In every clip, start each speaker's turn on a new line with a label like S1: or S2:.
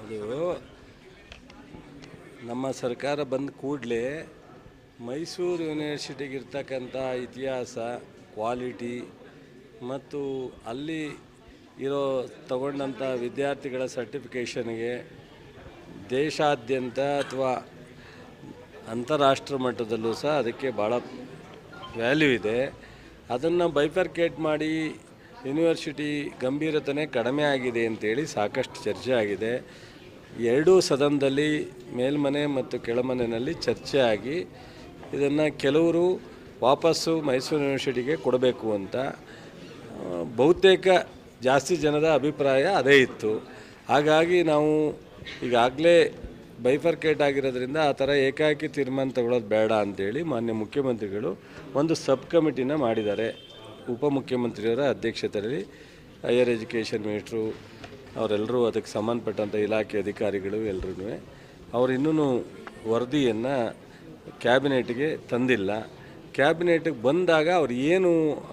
S1: ಅದು ನಮ್ಮ ಸರ್ಕಾರ ಬಂದ ಕೂಡಲೇ ಮೈಸೂರು ಯೂನಿವರ್ಸಿಟಿಗೆ ಇರ್ತಕ್ಕಂಥ ಇತಿಹಾಸ, ಕ್ವಾಲಿಟಿ ಮತ್ತು ಅಲ್ಲಿ ಇರೋ ತಗೊಂಡಂಥ ವಿದ್ಯಾರ್ಥಿಗಳ ಸರ್ಟಿಫಿಕೇಷನ್ಗೆ ದೇಶಾದ್ಯಂತ ಅಥವಾ ಅಂತಾರಾಷ್ಟ್ರ ಮಟ್ಟದಲ್ಲೂ ಸಹ ಅದಕ್ಕೆ ಭಾಳ ವ್ಯಾಲ್ಯೂ ಇದೆ. ಅದನ್ನು ಬೈಫರ್ಕೇಟ್ ಮಾಡಿ ಯೂನಿವರ್ಸಿಟಿ ಗಂಭೀರತೆ ಕಡಿಮೆ ಆಗಿದೆ ಅಂತೇಳಿ ಸಾಕಷ್ಟು ಚರ್ಚೆ ಆಗಿದೆ. ಎರಡೂ ಸದನದಲ್ಲಿ ಮೇಲ್ಮನೆ ಮತ್ತು ಕೆಳಮನೆಯಲ್ಲಿ ಚರ್ಚೆ ಆಗಿ ಇದನ್ನು ಕೆಲವರು ವಾಪಸ್ಸು ಮೈಸೂರು ಯೂನಿವರ್ಸಿಟಿಗೆ ಕೊಡಬೇಕು ಅಂತ, ಬಹುತೇಕ ಜಾಸ್ತಿ ಜನದ ಅಭಿಪ್ರಾಯ ಅದೇ ಇತ್ತು. ಹಾಗಾಗಿ ನಾವು ಈಗಾಗಲೇ ಬೈಫರ್ಕೇಟ್ ಆಗಿರೋದ್ರಿಂದ ಆ ಥರ ಏಕಾಏಕಿ ತೀರ್ಮಾನ ತಗೊಳ್ಳೋದು ಬೇಡ ಅಂತೇಳಿ ಮಾನ್ಯ ಮುಖ್ಯಮಂತ್ರಿಗಳು ಒಂದು ಸಬ್ ಕಮಿಟಿನ ಮಾಡಿದ್ದಾರೆ. ಉಪಮುಖ್ಯಮಂತ್ರಿಯವರ ಅಧ್ಯಕ್ಷತೆಯಲ್ಲಿ ಹೈಯರ್ ಎಜುಕೇಷನ್ ಮಿನಿಸ್ಟ್ರು ಅವರೆಲ್ಲರೂ ಅದಕ್ಕೆ ಸಂಬಂಧಪಟ್ಟಂಥ ಇಲಾಖೆ ಅಧಿಕಾರಿಗಳು ಎಲ್ಲರೂ ಅವರು ಇನ್ನೂ ವರದಿಯನ್ನು ಕ್ಯಾಬಿನೆಟ್ಗೆ ತಂದಿಲ್ಲ. ಕ್ಯಾಬಿನೆಟ್ಗೆ ಬಂದಾಗ ಅವ್ರು ಏನು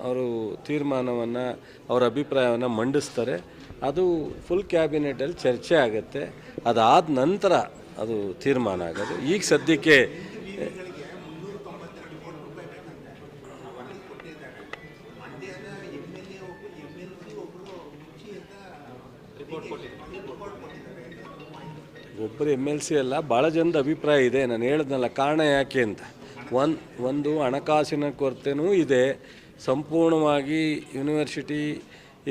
S1: ಅವರು ತೀರ್ಮಾನವನ್ನು, ಅವರ ಅಭಿಪ್ರಾಯವನ್ನು ಮಂಡಿಸ್ತಾರೆ, ಅದು ಫುಲ್ ಕ್ಯಾಬಿನೆಟಲ್ಲಿ ಚರ್ಚೆ ಆಗುತ್ತೆ. ಅದಾದ ನಂತರ ಅದು ತೀರ್ಮಾನ ಆಗೋದು. ಈಗ ಸದ್ಯಕ್ಕೆ ಒಬ್ಬರು ಎಂ ಎಲ್ ಸಿ ಅಲ್ಲ ಭಾಳ ಜನದ ಅಭಿಪ್ರಾಯ ಇದೆ. ನಾನು ಹೇಳಿದ್ನಲ್ಲ, ಕಾರಣ ಯಾಕೆ ಅಂತ. ಒಂದು ಒಂದು ಹಣಕಾಸಿನ ಕೊರತೆನೂ ಇದೆ. ಸಂಪೂರ್ಣವಾಗಿ ಯೂನಿವರ್ಸಿಟಿ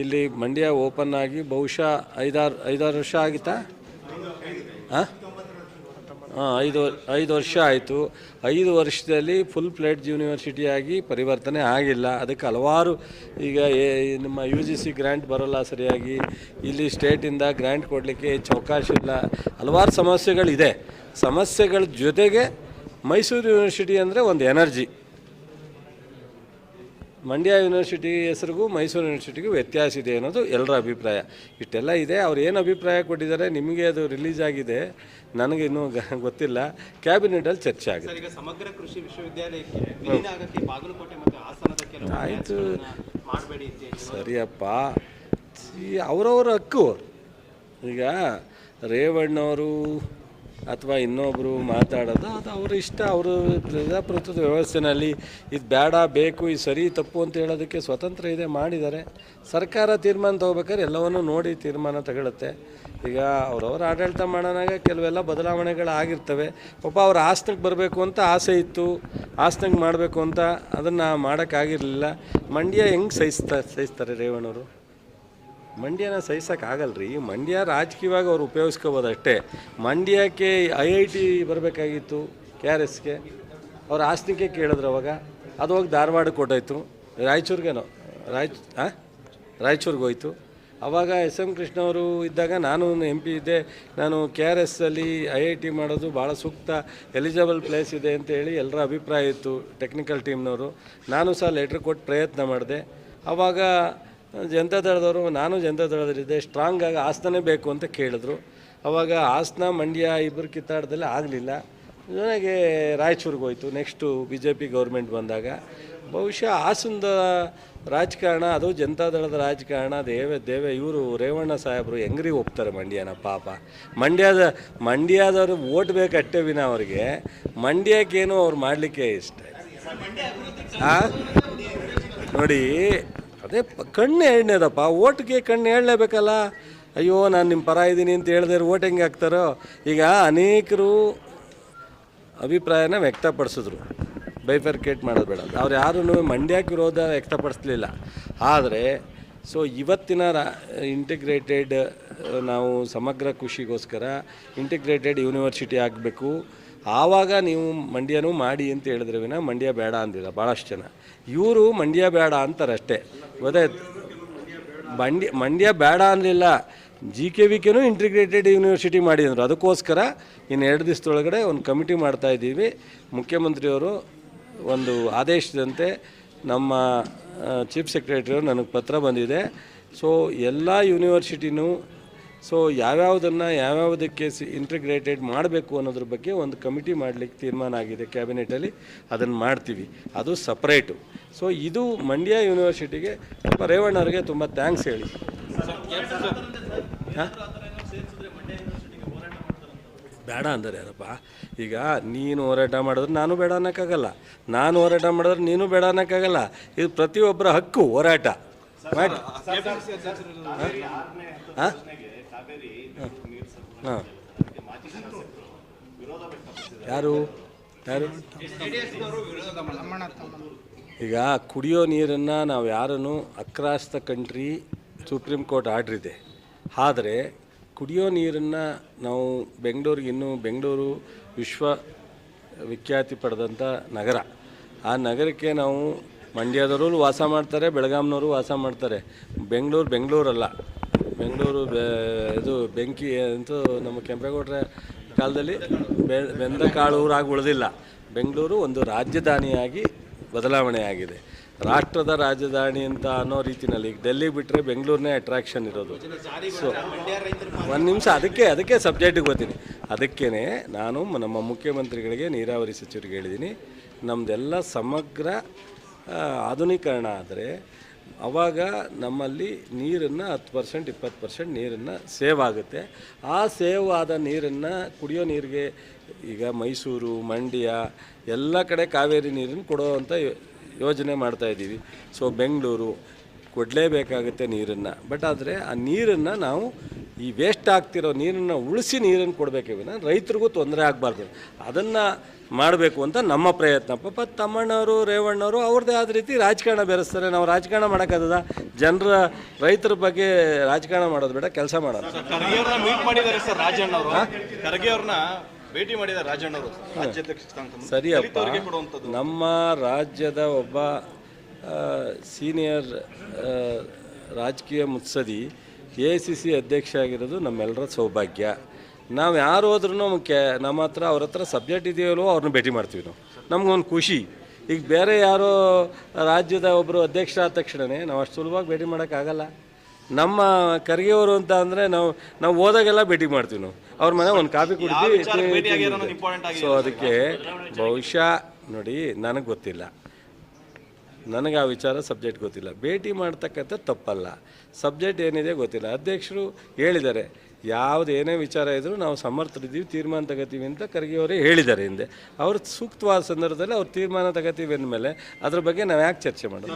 S1: ಇಲ್ಲಿ ಮಂಡ್ಯ ಓಪನ್ ಆಗಿ ಬಹುಶಃ ಐದಾರು ಐದಾರು ವರ್ಷ ಆಗಿತ್ತಾ? ಹಾಂ ಹಾಂ? ಐದು ಐದು ವರ್ಷ ಆಯಿತು. ಐದು ವರ್ಷದಲ್ಲಿ ಫುಲ್ ಪ್ಲೇಟ್ ಯೂನಿವರ್ಸಿಟಿಯಾಗಿ ಪರಿವರ್ತನೆ ಆಗಿಲ್ಲ. ಅದಕ್ಕೆ ಹಲವಾರು ಈಗ ನಮ್ಮ ಯು ಜಿ ಸಿ ಗ್ರ್ಯಾಂಟ್ ಬರೋಲ್ಲ ಸರಿಯಾಗಿ. ಇಲ್ಲಿ ಸ್ಟೇಟಿಂದ ಗ್ರ್ಯಾಂಟ್ ಕೊಡಲಿಕ್ಕೆ ಹೆಚ್ಚು ಅವಕಾಶ ಇಲ್ಲ. ಹಲವಾರು ಸಮಸ್ಯೆಗಳಿದೆ. ಸಮಸ್ಯೆಗಳ ಜೊತೆಗೆ ಮೈಸೂರು ಯೂನಿವರ್ಸಿಟಿ ಅಂದರೆ ಒಂದು ಎನರ್ಜಿ ಮಂಡ್ಯ ಯೂನಿವರ್ಸಿಟಿ ಹೆಸರಿಗೂ ಮೈಸೂರು ಯೂನಿವರ್ಸಿಟಿಗೂ ವ್ಯತ್ಯಾಸ ಇದೆ ಅನ್ನೋದು ಎಲ್ಲರ ಅಭಿಪ್ರಾಯ. ಇಷ್ಟೆಲ್ಲ ಇದೆ ಅವ್ರು ಏನು ಅಭಿಪ್ರಾಯ ಕೊಟ್ಟಿದ್ದಾರೆ ನಿಮಗೆ ಅದು ರಿಲೀಸ್ ಆಗಿದೆ ನನಗೆ ಇನ್ನೂ ಗೊತ್ತಿಲ್ಲ. ಕ್ಯಾಬಿನೆಟಲ್ಲಿ ಚರ್ಚೆ ಆಗಿದೆ.
S2: ಸಮಗ್ರ ಕೃಷಿ ವಿಶ್ವವಿದ್ಯಾಲಯಕ್ಕೆ ಆಯಿತು ಆಗಕ್ಕೆ ಬಾಗಲಕೋಟೆ ಮತ್ತು ಹಾಸನದ ಕೆಲವು ಮಾಡಬೇಡಿ
S1: ಸರಿಯಪ್ಪ. ಅವರವರ ಹಕ್ಕು. ಈಗ ರೇವಣ್ಣವರು ಅಥವಾ ಇನ್ನೊಬ್ಬರು ಮಾತಾಡೋದು, ಅದು ಅವ್ರ ಇಷ್ಟ, ಅವರು ಪ್ರಜಾಪ್ರಭುತ್ವದ ವ್ಯವಸ್ಥೆನಲ್ಲಿ ಇದು ಬೇಡ, ಬೇಕು, ಇದು ಸರಿ, ತಪ್ಪು ಅಂತ ಹೇಳೋದಕ್ಕೆ ಸ್ವತಂತ್ರ ಇದೆ ಮಾಡಿದ್ದಾರೆ. ಸರ್ಕಾರ ತೀರ್ಮಾನ ತೊಗೋಬೇಕಾದ್ರೆ ಎಲ್ಲವನ್ನೂ ನೋಡಿ ತೀರ್ಮಾನ ತಗೊಳುತ್ತೆ ಈಗ ಅವ್ರವ್ರ ಆಡಳಿತ ಮಾಡೋನಾಗ ಕೆಲವೆಲ್ಲ ಬದಲಾವಣೆಗಳು ಆಗಿರ್ತವೆ. ಪಾಪ ಅವ್ರ ಆಸ್ತಿಗೆ ಬರಬೇಕು ಅಂತ ಆಸೆ ಇತ್ತು. ಆಸ್ತಿಗೆ ಮಾಡಬೇಕು ಅಂತ ಅದನ್ನು ಮಾಡೋಕ್ಕಾಗಿರಲಿಲ್ಲ. ಮಂಡ್ಯ ಹೆಂಗೆ ಸಹಿಸ್ತಾ, ಸಹಿಸ್ತಾರೆ ರೇವಣ್ಣವರು? ಮಂಡ್ಯನ ಸಹಿಸೋಕ್ಕಾಗಲ್ರಿ ಮಂಡ್ಯ ರಾಜಕೀಯವಾಗಿ ಅವ್ರು ಉಪಯೋಗಿಸ್ಕೋಬೋದು ಅಷ್ಟೇ ಮಂಡ್ಯಕ್ಕೆ ಐ ಐ ಟಿ ಬರಬೇಕಾಗಿತ್ತು ಕೆ ಆರ್ ಎಸ್ಗೆ ಅವ್ರ ಆಸ್ತಿಗೆ ಕೇಳಿದ್ರು ಅವಾಗ. ಅದು ಹೋಗಿ ಧಾರವಾಡಕ್ಕೆ ಕೊಟ್ಟೋಯ್ತು. ರಾಯಚೂರಿಗೇನೋ? ರಾಯ್ ಹಾಂ ರಾಯಚೂರಿಗೆ ಹೋಯ್ತು. ಅವಾಗ ಎಸ್ ಎಂ ಕೃಷ್ಣ ಅವರು ಇದ್ದಾಗ ನಾನು ಎಂ ಪಿ ಇದ್ದೆ. ನಾನು ಕೆ ಆರ್ ಎಸ್ಸಲ್ಲಿ ಐ ಐ ಟಿ ಮಾಡೋದು ಭಾಳ ಸೂಕ್ತ ಎಲಿಜಿಬಲ್ ಪ್ಲೇಸ್ ಇದೆ ಅಂತ ಹೇಳಿ ಎಲ್ಲರ ಅಭಿಪ್ರಾಯ ಇತ್ತು ಟೆಕ್ನಿಕಲ್ ಟೀಮ್ನವರು ನಾನು ಸಹ ಲೆಟ್ರ್ ಕೊಟ್ಟು ಪ್ರಯತ್ನ ಮಾಡಿದೆ. ಆವಾಗ ಜನತಾದಳದವರು ನಾನು ಜನತಾ ದಳದಲ್ಲಿದ್ದೆ ಸ್ಟ್ರಾಂಗ್ ಆಗಿ ಹಾಸನನೇ ಬೇಕು ಅಂತ ಕೇಳಿದ್ರು. ಅವಾಗ ಹಾಸನ, ಮಂಡ್ಯ ಇಬ್ಬರು ಕಿತ್ತಾಡ್ದಲ್ಲಿ ಆಗಲಿಲ್ಲ. ನನಗೆ ರಾಯಚೂರಿಗೆ ಹೋಯ್ತು next B J P government ಬಂದಾಗ. ಬಹುಶಃ ಹಾಸನದ ರಾಜಕಾರಣ, ಅದು ಜನತಾ ದಳದ ರಾಜಕಾರಣ, ದೇವೆ ದೇವೆ, ಇವರು ರೇವಣ್ಣ ಸಾಹೇಬರು ಹೆಂಗ್ರಿ ಒಪ್ತಾರೆ ಮಂಡ್ಯನ ಪಾಪ. ಮಂಡ್ಯದ, ಮಂಡ್ಯದವ್ರು ಓಟ್ ಬೇಕಷ್ಟೇ ವಿನ ಅವ್ರಿಗೆ. ಮಂಡ್ಯಕ್ಕೇನು ಅವ್ರು ಮಾಡಲಿಕ್ಕೆ ಇಷ್ಟ ನೋಡಿ ಅದೇ ಕಣ್ಣು ಎಣ್ಣೆದಪ್ಪ, ಓಟ್ಗೆ ಕಣ್ಣು ಹೇಳಲೇಬೇಕಲ್ಲ ಅಯ್ಯೋ, ನಾನು ನಿಮ್ಮ ಪರ ಇದ್ದೀನಿ ಅಂತ ಹೇಳಿದ್ರೆ ಓಟ್ ಹೆಂಗೆ ಹಾಕ್ತಾರೋ? ಈಗ ಅನೇಕರು ಅಭಿಪ್ರಾಯನ ವ್ಯಕ್ತಪಡಿಸಿದ್ರು. ಬೈಫರ್ಕೇಟ್ ಮಾಡೋದು ಬೇಡ. ಅವ್ರು ಯಾರೂ ಮಂಡ್ಯಕ್ಕೆ ವಿರೋಧ ವ್ಯಕ್ತಪಡಿಸ್ಲಿಲ್ಲ. ಆದರೆ, ಸೊ ಇವತ್ತಿನ ರಾ ಇಂಟಿಗ್ರೇಟೆಡ್ ನಾವು ಸಮಗ್ರ ಖುಷಿಗೋಸ್ಕರ ಇಂಟಿಗ್ರೇಟೆಡ್ ಯೂನಿವರ್ಸಿಟಿ ಆಗಬೇಕು. ಆವಾಗ ನೀವು ಮಂಡ್ಯನೂ ಮಾಡಿ ಅಂತ ಹೇಳಿದ್ರೆ ವಿನ ಮಂಡ್ಯ ಬೇಡ ಅಂದಿಲ್ಲ ಭಾಳಷ್ಟು ಜನ. ಇವರು ಮಂಡ್ಯ ಬೇಡ ಅಂತಾರೆ ಅಷ್ಟೇ ಗೊತ್ತಾಯ್ತು? ಮಂಡ್ಯ ಮಂಡ್ಯ ಬೇಡ ಅನ್ನಲಿಲ್ಲ ಜಿ ಕೆ ವಿ ಕೆನೂ ಇಂಟಿಗ್ರೇಟೆಡ್ ಯೂನಿವರ್ಸಿಟಿ ಮಾಡಿದ್ರು. ಅದಕ್ಕೋಸ್ಕರ ಇನ್ನು ಎರಡು ದಿವಸದೊಳಗಡೆ ಒಂದು ಕಮಿಟಿ ಮಾಡ್ತಾ ಇದ್ದೀವಿ. ಮುಖ್ಯಮಂತ್ರಿಯವರು ಒಂದು ಆದೇಶದಂತೆ ನಮ್ಮ ಚೀಫ್ ಸೆಕ್ರೆಟರಿಯವರು ನನಗೆ ಪತ್ರ ಬಂದಿದೆ. ಸೊ ಎಲ್ಲ ಯೂನಿವರ್ಸಿಟಿನೂ ಸೊ ಯಾವ್ಯಾವುದನ್ನು ಯಾವ್ಯಾವುದಕ್ಕೆ ಸಿ ಇಂಟಿಗ್ರೇಟೆಡ್ ಮಾಡಬೇಕು ಅನ್ನೋದ್ರ ಬಗ್ಗೆ ಒಂದು ಕಮಿಟಿ ಮಾಡಲಿಕ್ಕೆ ತೀರ್ಮಾನ ಆಗಿದೆ ಕ್ಯಾಬಿನೆಟಲ್ಲಿ ಅದನ್ನು ಮಾಡ್ತೀವಿ. ಅದು ಸಪ್ರೇಟು ಸೊ ಇದು ಮಂಡ್ಯ ಯೂನಿವರ್ಸಿಟಿಗೆ ತುಂಬ ರೇವಣ್ಣವ್ರಿಗೆ ತುಂಬ ಥ್ಯಾಂಕ್ಸ್ ಹೇಳಿ. ಹಾಂ? ಬೇಡ ಅಂದರೆ ಯಾರಪ್ಪ. ಈಗ ನೀನು ಹೋರಾಟ ಮಾಡಿದ್ರೆ ನಾನು ಬೇಡ ಅನ್ನೋಕ್ಕಾಗಲ್ಲ. ನಾನು ಹೋರಾಟ ಮಾಡಿದ್ರೆ ನೀನು ಬೇಡ ಅನ್ನೋಕ್ಕಾಗಲ್ಲ. ಇದು ಪ್ರತಿಯೊಬ್ಬರ ಹಕ್ಕು, ಹೋರಾಟ. ಹಾಂ? ಯಾರು? ಯಾರು? ಈಗ ಕುಡಿಯೋ ನೀರನ್ನು ನಾವು ಯಾರನ್ನು across country supreme court order ಇದೆ. ಆದರೆ ಕುಡಿಯೋ ನೀರನ್ನು ನಾವು ಬೆಂಗಳೂರಿಗೆ ಇನ್ನೂ ಬೆಂಗಳೂರು ವಿಶ್ವ ವಿಖ್ಯಾತಿ ಪಡೆದಂಥ ನಗರ. ಆ ನಗರಕ್ಕೆ ನಾವು ಮಂಡ್ಯದವರು ವಾಸ ಮಾಡ್ತಾರೆ ಬೆಳಗಾಂನವರು ವಾಸ ಮಾಡ್ತಾರೆ. ಬೆಂಗಳೂರು ಬೆಂಗಳೂರಲ್ಲ. ಬೆಂಗಳೂರು ಇದು ಬೆಂಕಿ ಅಂತೂ ನಮ್ಮ ಕೆಂಪೇಗೌಡರ ಕಾಲದಲ್ಲಿ ಬೆಂದ ಊರಾಗಿ ಉಳಿದಿಲ್ಲ. ಬೆಂಗಳೂರು ಒಂದು ರಾಜಧಾನಿಯಾಗಿ ಬದಲಾವಣೆ ಆಗಿದೆ. ರಾಷ್ಟ್ರದ ರಾಜಧಾನಿ ಅಂತ ಅನ್ನೋ ರೀತಿನಲ್ಲಿ ಈಗ ಡೆಲ್ಲಿ ಬಿಟ್ಟರೆ ಬೆಂಗಳೂರನ್ನೇ ಅಟ್ರಾಕ್ಷನ್ ಇರೋದು. ಸೊ ಒಂದು ನಿಮಿಷ ಅದಕ್ಕೆ ಅದಕ್ಕೆ ಸಬ್ಜೆಕ್ಟಿಗೆ ಬರ್ತೀನಿ ಅದಕ್ಕೇ ನಾನು ನಮ್ಮ ಮುಖ್ಯಮಂತ್ರಿಗಳಿಗೆ, ನೀರಾವರಿ ಸಚಿವರಿಗೆ ಹೇಳಿದ್ದೀನಿ ನಮ್ಮದೆಲ್ಲ ಸಮಗ್ರ ಆಧುನೀಕರಣ ಆದರೆ ಆವಾಗ ನಮ್ಮಲ್ಲಿ ನೀರನ್ನು ಹತ್ತು ಪರ್ಸೆಂಟ್ ಇಪ್ಪತ್ತು ಪರ್ಸೆಂಟ್ ನೀರನ್ನು ಸೇವ್ ಆಗುತ್ತೆ. ಆ ಸೇವ್ ಆದ ನೀರನ್ನು ಕುಡಿಯೋ ನೀರಿಗೆ ಈಗ ಮೈಸೂರು, ಮಂಡ್ಯ ಎಲ್ಲ ಕಡೆ ಕಾವೇರಿ ನೀರನ್ನು ಕೊಡೋವಂಥ ಯೋಜನೆ ಮಾಡ್ತಾಯಿದ್ದೀವಿ ಸೊ ಬೆಂಗಳೂರು ಕೊಡಲೇಬೇಕಾಗುತ್ತೆ ನೀರನ್ನು. ಬಟ್ ಆದರೆ ಆ ನೀರನ್ನು ನಾವು ಈ ವೇಸ್ಟ್ ಆಗ್ತಿರೋ ನೀರನ್ನು ಉಳಿಸಿ ನೀರನ್ನು ಕೊಡಬೇಕೇ ವಿನ ರೈತರಿಗೂ ತೊಂದರೆ ಆಗಬಾರ್ದು. ಅದನ್ನು ಮಾಡಬೇಕು ಅಂತ ನಮ್ಮ ಪ್ರಯತ್ನ. ಪಾಪ ತಮ್ಮಣ್ಣವರು ರೇವಣ್ಣವರು ಅವ್ರದ್ದೇ ಆದ ರೀತಿ ರಾಜಕಾರಣ ಬೆರೆಸ್ತಾರೆ. ನಾವು ರಾಜಕಾರಣ ಮಾಡೋಕ್ಕಾಗದ ಜನರ ರೈತರ ಬಗ್ಗೆ ರಾಜಕಾರಣ ಮಾಡೋದು ಬೇಡ ಕೆಲಸ ಮಾಡೋದು.
S2: ಸರ್ ಭೇಟಿ ಮಾಡಿದ
S1: ಸರಿಯಪ್ಪ.
S2: ದಲಿತರಿಗೆ
S1: ನಮ್ಮ ರಾಜ್ಯದ ಒಬ್ಬ ಸೀನಿಯರ್ ರಾಜಕೀಯ ಮುತ್ಸದಿ ಎ ಸಿ ಸಿ ಅಧ್ಯಕ್ಷ ಆಗಿರೋದು ನಮ್ಮೆಲ್ಲರ ಸೌಭಾಗ್ಯ. ನಾವು ಯಾರು ಹೋದ್ರೂ ಕೆ ನಮ್ಮ ಹತ್ರ ಅವ್ರ ಹತ್ರ ಸಬ್ಜೆಕ್ಟ್ ಇದೆಯಲ್ಲೋ ಅವ್ರನ್ನ ಭೇಟಿ ಮಾಡ್ತೀವಿ ನಾವು. ನಮಗೊಂದು ಖುಷಿ. ಈಗ ಬೇರೆ ಯಾರೋ ರಾಜ್ಯದ ಒಬ್ಬರು ಅಧ್ಯಕ್ಷ ಆದ ತಕ್ಷಣವೇ ನಾವು ಅಷ್ಟು ಸುಲಭವಾಗಿ ಭೇಟಿ ಮಾಡೋಕ್ಕಾಗಲ್ಲ ನಮ್ಮ ಕರಿಗೆಯವರು ಅಂತ ಅಂದರೆ ನಾವು ನಾವು ಹೋದಾಗೆಲ್ಲ ಭೇಟಿ ಮಾಡ್ತೀವಿ ನಾವು. ಅವ್ರ ಮನೆ ಒಂದು ಕಾಫಿ
S2: ಕುಡಿದ್ವಿ
S1: ಕುಡಿದು ಸೊ ಅದಕ್ಕೆ ಬಹುಶಃ ನೋಡಿ ನನಗೆ ಗೊತ್ತಿಲ್ಲ. ನನಗೆ ಆ ವಿಚಾರ ಸಬ್ಜೆಕ್ಟ್ ಗೊತ್ತಿಲ್ಲ. ಭೇಟಿ ಮಾಡ್ತಕ್ಕಂಥ ತಪ್ಪಲ್ಲ. ಸಬ್ಜೆಕ್ಟ್ ಏನಿದೆ ಗೊತ್ತಿಲ್ಲ. ಅಧ್ಯಕ್ಷರು ಹೇಳಿದ್ದಾರೆ. ಯಾವುದು ಏನೇ ವಿಚಾರ ಇದ್ದರೂ ನಾವು ಸಮರ್ಥರಿದ್ದೀವಿ ತೀರ್ಮಾನ ತಗೋತೀವಿ ಅಂತ ಖರ್ಗೆಯವರೇ ಹೇಳಿದ್ದಾರೆ ಹಿಂದೆ. ಅವ್ರು ಸೂಕ್ತವಾದ ಸಂದರ್ಭದಲ್ಲಿ ಅವ್ರು ತೀರ್ಮಾನ ತಗೋತೀವಿ ಅಂದಮೇಲೆ ಅದ್ರ ಬಗ್ಗೆ ನಾವು ಯಾಕೆ ಚರ್ಚೆ ಮಾಡೋದು?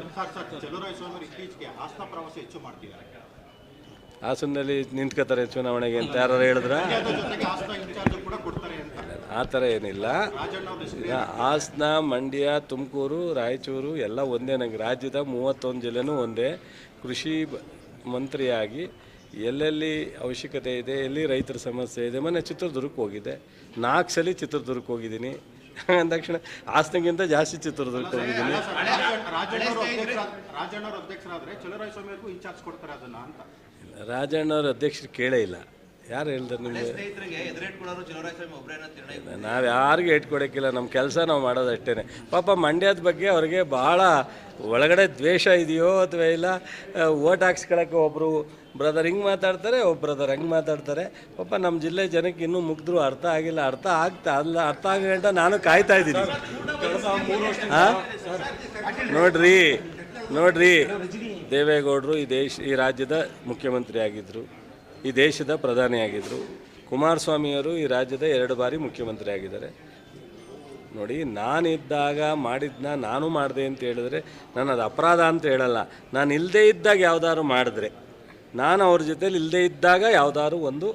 S1: ಹಾಸನದಲ್ಲಿ ನಿಂತ್ಕೋತಾರೆ ಚುನಾವಣೆಗೆ ಅಂತ ಯಾರು ಹೇಳಿದ್ರ? ಆ ಥರ ಏನಿಲ್ಲ. ಈಗ ಹಾಸನ ಮಂಡ್ಯ ತುಮಕೂರು ರಾಯಚೂರು ಎಲ್ಲ ಒಂದೇ ನನಗೆ ರಾಜ್ಯದ ಮೂವತ್ತೊಂದು ಜಿಲ್ಲೆನೂ ಒಂದೇ. ಕೃಷಿ ಮಂತ್ರಿಯಾಗಿ ಎಲ್ಲೆಲ್ಲಿ ಅವಶ್ಯಕತೆ ಇದೆ ಎಲ್ಲಿ ರೈತರ ಸಮಸ್ಯೆ ಇದೆ ಮೊನ್ನೆ ಚಿತ್ರದುರ್ಗಕ್ಕೆ ಹೋಗಿದ್ದೆ. ನಾಲ್ಕು ಸಲ ಚಿತ್ರದುರ್ಗಕ್ಕೆ ಹೋಗಿದ್ದೀನಿ. ಅಂದ ತಕ್ಷಣ ಹಾಸನಗಿಂತ ಜಾಸ್ತಿ ಚಿತ್ರದುರ್ಗಕ್ಕೆ ಹೋಗಿದ್ದೀನಿ.
S2: ರಾಜಣ್ಣವ್ರ ಅಧ್ಯಕ್ಷರಾದ್ರೆ ಚಲರಾಯ ಸ್ವಾಮಿ ಅವ್ರಿಗೂ ಇನ್ಚಾರ್ಜ್ ಕೊಡ್ತಾರೆ ಅದನ್ನ ಅಂತ.
S1: ರಾಜಣ್ಣವ್ರ ಅಧ್ಯಕ್ಷರು ಕೇಳೇ ಇಲ್ಲ. ಯಾರು ಹೇಳ್ತಾರೆ ನಿಮಗೆ? ನಾವು ಯಾರಿಗೂ ಇಟ್ಕೊಡೋಕ್ಕಿಲ್ಲ ನಮ್ಮ ಕೆಲಸ ನಾವು ಮಾಡೋದು ಅಷ್ಟೇ ಪಾಪ ಮಂಡ್ಯದ ಬಗ್ಗೆ ಅವ್ರಿಗೆ ಭಾಳ ಒಳಗಡೆ ದ್ವೇಷ ಇದೆಯೋ ಅಥವಾ ಇಲ್ಲ ಓಟ್ ಹಾಕ್ಸ್ಕೊಳಕ್ಕೆ ಒಬ್ಬರು ಬ್ರದರ್ ಹಿಂಗೆ ಮಾತಾಡ್ತಾರೆ ಒಬ್ಬ ಬ್ರದರ್ ಹಂಗೆ ಮಾತಾಡ್ತಾರೆ. ಪಾಪ ನಮ್ಮ ಜಿಲ್ಲೆ ಜನಕ್ಕೆ ಇನ್ನೂ ಮುಗಿದ್ರು ಅರ್ಥ ಆಗಿಲ್ಲ ಅರ್ಥ ಆಗ್ತಾ ಅಲ್ಲ ಅರ್ಥ ಆಗಂಟ ನಾನು ಕಾಯ್ತಾ ಇದ್ದೀನಿ. ಹಾಂ ನೋಡ್ರಿ ನೋಡ್ರಿ ದೇವೇಗೌಡರು ಈ ದೇಶ ಈ ರಾಜ್ಯದ ಮುಖ್ಯಮಂತ್ರಿ ಆಗಿದ್ದರು ಈ ದೇಶದ ಪ್ರಧಾನಿಯಾಗಿದ್ದರು ಕುಮಾರಸ್ವಾಮಿಯವರು ಈ ರಾಜ್ಯದ ಎರಡು ಬಾರಿ ಮುಖ್ಯಮಂತ್ರಿ ಆಗಿದ್ದಾರೆ. ನೋಡಿ, ನಾನಿದ್ದಾಗ ಮಾಡಿದ್ನ ನಾನು ಮಾಡಿದೆ ಅಂತ ಹೇಳಿದ್ರೆ ನಾನು ಅದು ಅಪರಾಧ ಅಂತ ಹೇಳಲ್ಲ. ನಾನು ಇಲ್ಲದೇ ಇದ್ದಾಗ ಯಾವುದಾದ್ರು ಮಾಡಿದ್ರೆ. ನಾನು ಅವ್ರ ಜೊತೇಲಿ ಇಲ್ಲದೇ ಇದ್ದಾಗ ಯಾವುದಾದ್ರು ಒಂದು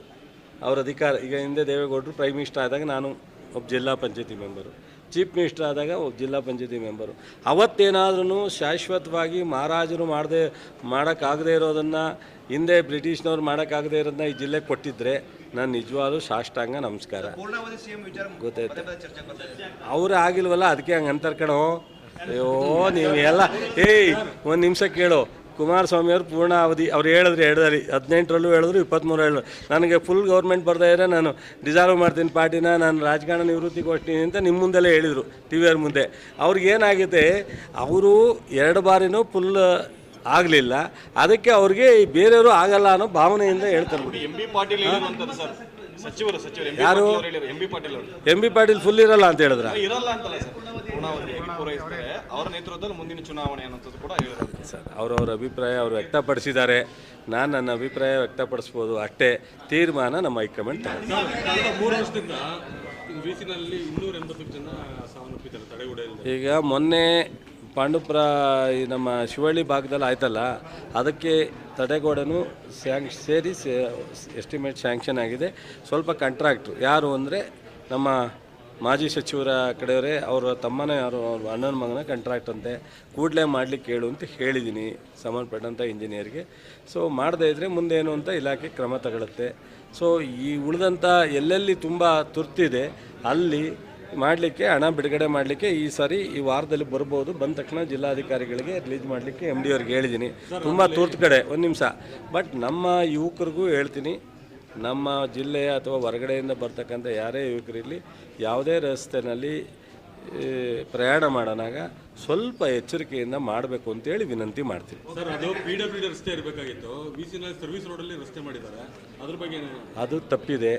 S1: ಅವ್ರ ಅಧಿಕಾರ, ಈಗ ಹಿಂದೆ ದೇವೇಗೌಡರು ಪ್ರೈಮ್ ಮಿನಿಸ್ಟರ್ ಆದಾಗ ನಾನು ಒಬ್ಬ ಜಿಲ್ಲಾ ಪಂಚಾಯತಿ ಮೆಂಬರು ಚೀಫ್ ಮಿನಿಸ್ಟರ್ ಆದಾಗ ಜಿಲ್ಲಾ ಪಂಚಾಯತಿ ಮೆಂಬರು. ಅವತ್ತೇನಾದ್ರೂ ಶಾಶ್ವತವಾಗಿ ಮಹಾರಾಜರು ಮಾಡದೆ ಮಾಡೋಕ್ಕಾಗದೇ ಇರೋದನ್ನು ಹಿಂದೆ ಬ್ರಿಟಿಷ್ನವ್ರು ಮಾಡೋಕ್ಕಾಗದೇ ಇರೋದನ್ನ ಈ ಜಿಲ್ಲೆಗೆ ಕೊಟ್ಟಿದ್ದರೆ ನಾನು ನಿಜವಾಗ್ಲೂ ಸಾಷ್ಟಾಂಗ ನಮಸ್ಕಾರ. ಗೊತ್ತಾಯ್ತು. ಅವ್ರು ಆಗಿಲ್ವಲ್ಲ ಅದಕ್ಕೆ ಹಂಗೆ ಅಂತಾರೆ ಕಣೋ. ಅಯ್ಯೋ ನೀವು ಎಲ್ಲ ಏಯ್ ಒಂದು ನಿಮಿಷ ಕೇಳು. ಕುಮಾರಸ್ವಾಮಿ ಅವರು ಪೂರ್ಣ ಅವಧಿ ಅವ್ರು ಹೇಳಿದ್ರು ಹೇಳಿದ್ರಿ ಹದಿನೆಂಟರಲ್ಲೂ ಹೇಳಿದ್ರು ಇಪ್ಪತ್ತ್ಮೂರು ಹೇಳಿದ್ರು. ನನಗೆ ಫುಲ್ ಗೌರ್ಮೆಂಟ್ ಬರ್ತಾ ಇದ್ರೆ ನಾನು ಡಿಸಾಲ್ವ್ ಮಾಡ್ತೀನಿ ಪಾರ್ಟಿನ ನಾನು ರಾಜಕಾರಣ ನಿವೃತ್ತಿ ಕೊಡ್ತೀನಿ ಅಂತ ನಿಮ್ಮ ಮುಂದೆಲ್ಲೇ ಹೇಳಿದರು ಟಿ ವಿಯವ್ರ ಮುಂದೆ. ಅವ್ರಿಗೇನಾಗಿದೆ ಅವರು ಎರಡು ಬಾರಿನೂ ಫುಲ್ ಆಗಲಿಲ್ಲ ಅದಕ್ಕೆ ಅವ್ರಿಗೆ ಬೇರೆಯವರು ಆಗಲ್ಲ ಅನ್ನೋ ಭಾವನೆಯಿಂದ ಹೇಳ್ತಾರೆ. ಬಿಡಿ
S2: ಎಂ ಬಿ ಪಾಟೀಲ್ ಸಚಿವರು
S1: ಯಾರು?
S2: M B Patil
S1: M B Patil full ಇರಲ್ಲ ಅಂತ ಹೇಳಿದ್ರೆ?
S2: ಇರಲ್ಲ ಅಂತಲ್ಲ ಸರ್. ಅವರ ನೇತೃತ್ವದಲ್ಲಿ ಮುಂದಿನ ಚುನಾವಣೆ ಅನ್ನೋದು ಕೂಡ ಹೇಳಿರೋದು
S1: ಸರ್ ಅವರವ್ರ ಅಭಿಪ್ರಾಯ ಅವರು ವ್ಯಕ್ತಪಡಿಸಿದ್ದಾರೆ. ನಾನು ನನ್ನ ಅಭಿಪ್ರಾಯ ವ್ಯಕ್ತಪಡಿಸ್ಬೋದು. ಅಷ್ಟೇ ತೀರ್ಮಾನ ನಮ್ಮ ಹೈಕಮಾಂಡ್.
S3: ಕಳೆದ ಮೂರು ವರ್ಷದಿಂದ ಬೀಚಿನಲ್ಲಿ ಇನ್ನೂರ ಜನ ಸಾವನ್ನಪ್ಪಿದ್ದಾರೆ
S1: ಈಗ ಮೊನ್ನೆ ಪಾಂಡುಪುರ ಈ ನಮ್ಮ ಶಿವಳ್ಳಿ ಭಾಗದಲ್ಲಿ ಆಯ್ತಲ್ಲ ಅದಕ್ಕೆ ತಡೆಗೋಡನು ಸ್ಯಾಂಕ್ ಸೇರಿ ಎಸ್ಟಿಮೇಟ್ ಸ್ಯಾಂಕ್ಷನ್ ಆಗಿದೆ. ಸ್ವಲ್ಪ ಕಾಂಟ್ರಾಕ್ಟ್ರು ಯಾರು ಅಂದರೆ ನಮ್ಮ ಮಾಜಿ ಸಚಿವರ ಕಡೆಯವರೇ ಅವರ ತಮ್ಮನೇ ಯಾರು ಅವ್ರ ಅಣ್ಣನ ಮಗನ ಕಂಟ್ರಾಕ್ಟ್ ಅಂತೆ. ಕೂಡಲೇ ಮಾಡಲಿಕ್ಕೆ ಹೇಳು ಅಂತ ಹೇಳಿದ್ದೀನಿ ಸಂಬಂಧಪಟ್ಟಂಥ ಇಂಜಿನಿಯರ್ಗೆ ಸೊ ಮಾಡದೇ ಇದ್ದರೆ ಮುಂದೇನು ಅಂತ ಇಲಾಖೆ ಕ್ರಮ ತಗೊಳ್ಳುತ್ತೆ ಸೊ ಈ ಉಳಿದಂಥ ಎಲ್ಲೆಲ್ಲಿ ತುಂಬ ತುರ್ತಿದೆ ಅಲ್ಲಿ ಮಾಡಲಿಕ್ಕೆ ಹಣ ಬಿಡುಗಡೆ ಮಾಡಲಿಕ್ಕೆ ಈ ಸಾರಿ ಈ ವಾರದಲ್ಲಿ ಬರ್ಬೋದು. ಬಂದ ತಕ್ಷಣ ಜಿಲ್ಲಾಧಿಕಾರಿಗಳಿಗೆ ರಿಲೀಸ್ ಮಾಡಲಿಕ್ಕೆ ಎಂ ಡಿ ಅವ್ರಿಗೆ ಹೇಳಿದ್ದೀನಿ ತುಂಬ ತುರ್ತು ಕಡೆ. ಒಂದು ನಿಮಿಷ. ಬಟ್ ನಮ್ಮ ಯುವಕರಿಗೂ ಹೇಳ್ತೀನಿ ನಮ್ಮ ಜಿಲ್ಲೆಯ ಅಥವಾ ಹೊರಗಡೆಯಿಂದ ಬರ್ತಕ್ಕಂಥ ಯಾರೇ ಯುವಕರಿರಲಿ ಯಾವುದೇ ರಸ್ತೆನಲ್ಲಿ ಪ್ರಯಾಣ ಮಾಡೋಣಾಗ ಸ್ವಲ್ಪ ಎಚ್ಚರಿಕೆಯಿಂದ ಮಾಡಬೇಕು ಅಂತೇಳಿ ವಿನಂತಿ ಮಾಡ್ತೀನಿ.
S3: ಸರ್ ಅದು ಪಿ ಡಬ್ಲ್ಯೂ ಡಿ ರಸ್ತೆ ಇರಬೇಕಾಗಿತ್ತು. ಬೀಸಿನಲ್ಲಿ ಸರ್ವಿಸ್ ರೋಡಲ್ಲಿ ರಸ್ತೆ ಮಾಡಿದ್ದಾರೆ. ಅದ್ರ ಬಗ್ಗೆ
S1: ಅದು ತಪ್ಪಿದೆ.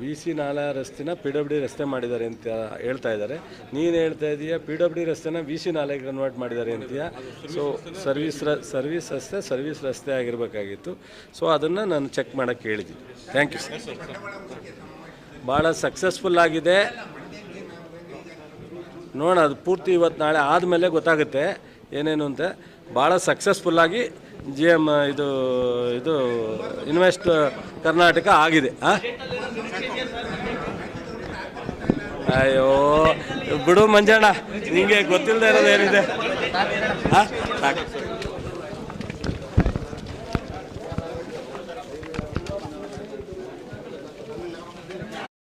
S1: ವಿ ಸಿ ನಾಲಾ ರಸ್ತೆನ ಪಿ ಡಬ್ಲ್ಯೂ ಡಿ ರಸ್ತೆ ಮಾಡಿದ್ದಾರೆ ಅಂತ ಹೇಳ್ತಾ ಇದ್ದಾರೆ. ನೀನು ಹೇಳ್ತಾ ಇದೀಯ ಪಿ ಡಬ್ಲ್ಯೂ ಡಿ ರಸ್ತೆನ ವಿ ಸಿ ನಾಲೆಗೆ ಕನ್ವರ್ಟ್ ಮಾಡಿದ್ದಾರೆ ಅಂತೀಯ? ಸೊ ಸರ್ವಿಸ್ ರ ಸರ್ವಿಸ್ ರಸ್ತೆ ಸರ್ವಿಸ್ ರಸ್ತೆ ಆಗಿರಬೇಕಾಗಿತ್ತು. ಸೊ ಅದನ್ನು ನಾನು ಚೆಕ್ ಮಾಡೋಕ್ಕೆ ಹೇಳಿದ್ದೀನಿ. ಥ್ಯಾಂಕ್ ಯು ಸರ್ ಭಾಳ ಸಕ್ಸಸ್ಫುಲ್ ಆಗಿದೆ. ನೋಡೋಣ, ಅದು ಪೂರ್ತಿ ಇವತ್ತು ನಾಳೆ ಆದಮೇಲೆ ಗೊತ್ತಾಗುತ್ತೆ ಏನೇನು ಅಂತ. ಭಾಳ ಸಕ್ಸಸ್ಫುಲ್ಲಾಗಿ ಜಿ ಎಂ ಇದು ಇದು ಇನ್ವೆಸ್ಟ್ ಕರ್ನಾಟಕ ಆಗಿದೆ. ಆ? ಅಯ್ಯೋ ಬಿಡು ಮಂಜಣ್ಣ ನಿಂಗೆ ಗೊತ್ತಿಲ್ಲದೆ ಇರೋದು ಏನಿದೆ? ಹಾಂ? ಸಾಕು.